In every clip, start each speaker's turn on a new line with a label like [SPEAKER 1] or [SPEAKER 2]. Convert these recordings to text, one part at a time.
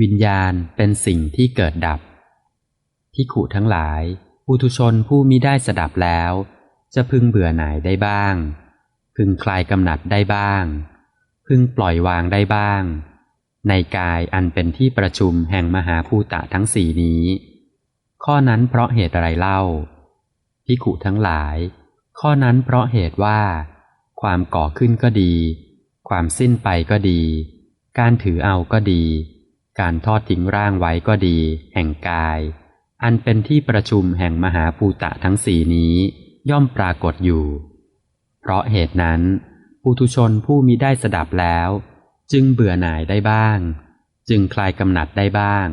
[SPEAKER 1] วิญญาณเป็นสิ่งที่เกิดดับพิขุทั้งหลายปุถุชนผู้มิได้สดับแล้ว จะพึงเบื่อหน่ายได้บ้าง พึงคลายกำหนัดได้บ้าง พึงปล่อยวางได้บ้าง ในกายอันเป็นที่ประชุมแห่งมหาภูตะทั้งสี่นี้ ข้อนั้นเพราะเหตุอะไรเล่าพิขุทั้งหลาย ข้อนั้นเพราะเหตุว่า ความก่อขึ้นก็ดี ความสิ้นไปก็ดี การถือเอาก็ดี การทอดทิ้งร่างไว้ก็ดี แห่งกาย อันเป็นที่ประชุมแห่งมหาภูตะทั้งสี่นี้ ย่อมปรากฏอยู่ เพราะเหตุนั้นปุถุชนผู้มิได้สดับแล้ว จึงเบื่อหน่ายได้บ้าง จึงคลายกำหนัดได้บ้าง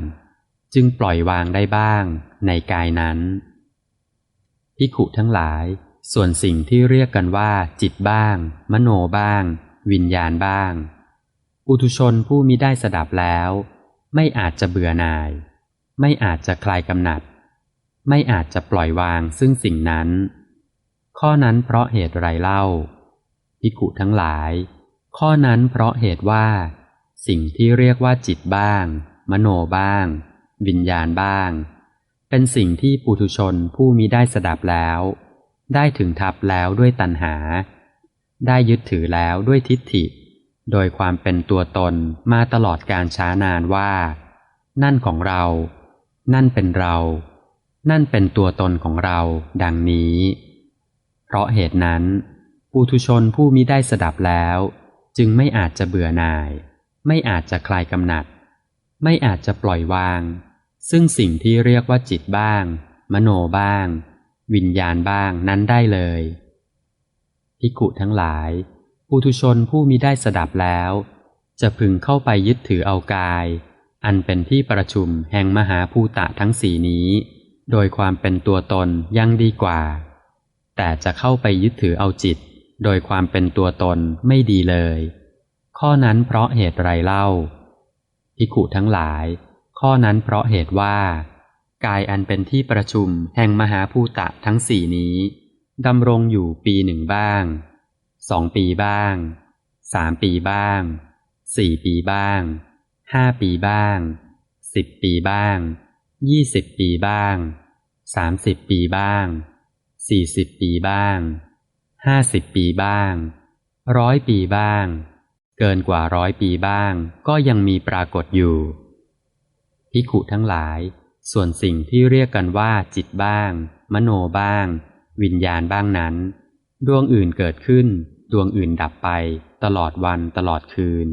[SPEAKER 1] จึงปล่อยวางได้บ้าง ในกายนั้นพิขุทั้งหลาย ส่วนสิ่งที่เรียกกันว่า จิตบ้าง มโนบ้าง วิญญาณบ้างปุถุชนผู้มิได้สดับแล้ว ไม่อาจจะเบื่อหน่าย ไม่อาจจะคลายกำหนัด ไม่อาจจะปล่อยวางซึ่งสิ่งนั้น ข้อนั้นเพราะเหตุไรเล่าพิขุทั้งหลาย ข้อนั้นเพราะเหตุว่า สิ่งที่เรียกว่าจิตบ้าง มโนบ้าง วิญญาณบ้าง เป็นสิ่งที่ปุถุชนผู้มิได้สดับแล้ว ได้ถึงทับแล้วด้วยตัณหา ได้ยึดถือแล้วด้วยทิฏฐิ โดยความเป็นตัวตนมาตลอดการช้านานว่า นั่นของเรา นั่นเป็นเรา นั่นเป็นตัวตนของเรา ดังนี้ เพราะเหตุนั้นปุถุชนผู้มิได้สดับแล้ว จึงไม่อาจจะเบื่อหน่าย ไม่อาจจะคลายกำหนัด ไม่อาจจะปล่อยวาง ซึ่งสิ่งที่เรียกว่าจิตบ้าง มโนบ้าง วิญญาณบ้างนั้นได้เลยพิกุทั้งหลาย ปุถุชนผู้มิได้สดับแล้ว จะพึงเข้าไปยึดถือเอากาย อันเป็นที่ประชุมแห่งมหาภูตะทั้งสี่นี้ โดยความเป็นตัวตนยังดีกว่า แต่จะเข้าไปยึดถือเอาจิต โดยความเป็นตัวตนไม่ดีเลย ข้อนั้นเพราะเหตุไรเล่าพิกุทั้งหลาย ข้อนั้นเพราะเหตุว่า กายอันเป็นที่ประชุมแห่งมหาภูตะทั้งสี่นี้ดำรงอยู่ปีหนึ่งบ้าง สองปีบ้างสามปีบ้างสี่ปีบ้างห้าปีบ้างสิบปีบ้างยี่สิบปีบ้างสามสิบปีบ้างสี่สิบปีบ้างห้าสิบปีบ้างร้อยปีบ้าง เกินกว่าร้อยปีบ้าง ก็ยังมีปรากฏอยู่ภิขุทั้งหลาย ส่วนสิ่งที่เรียกกันว่าจิตบ้าง มโนบ้าง วิญญาณบ้างนั้น ดวงอื่นเกิดขึ้น ดวงอื่นดับไป ตลอดวันตลอดคืน